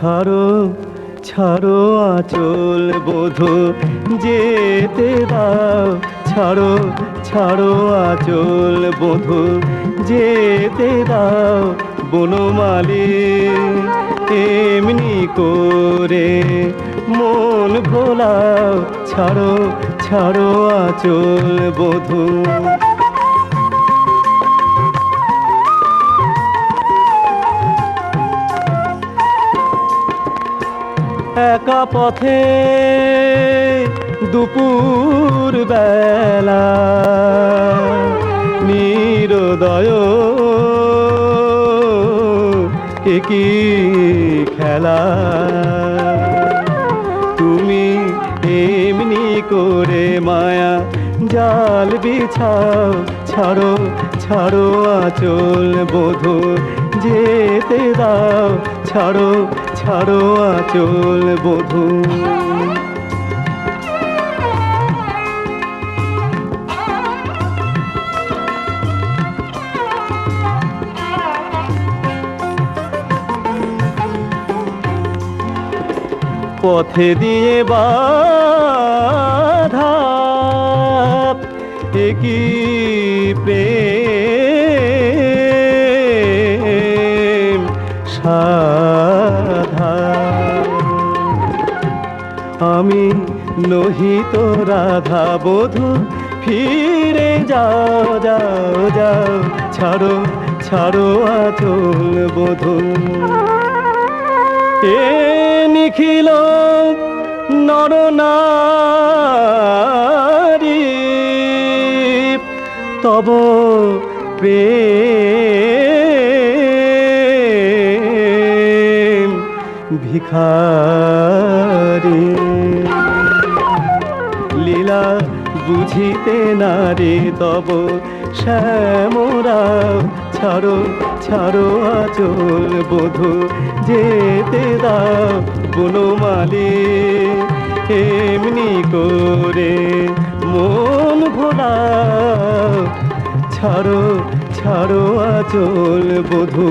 ছাড়ো ছাড়ো আচল বোধ, যেতে দাও। ছাড়ো ছাড়ো আচল বধু, যেতে দাও। বনমালী এমনি করে মন ভোলাও। ছাড়ো ছাড়ো আচল বধু। একা পথে দুপুর বেলা নিরোদয় কি খেলা? তুমি এমনি করে মায়া জাল বিছাও, ছাড়ো ছাড়ো আচল বধু যেতে দাও ছাড়ো ছাড়ো আচল বধু। পথে দিয়ে বাধা একই প্রেম আমি নহিত রাধা বধু, ফিরে যাও যাও যাও, ছাড়ো ছাড়ো আচল বধু। এ নিখিল নর, তব প্রেম ভিখারি বুঝিতে নারে তব শ্যামরা, ছাড়ো ছাড়ো আচল বধু, যেতে দাও বনমালী এমনি করে মন ভোলা ছাড়ো ছাড়ো আচল বধূ।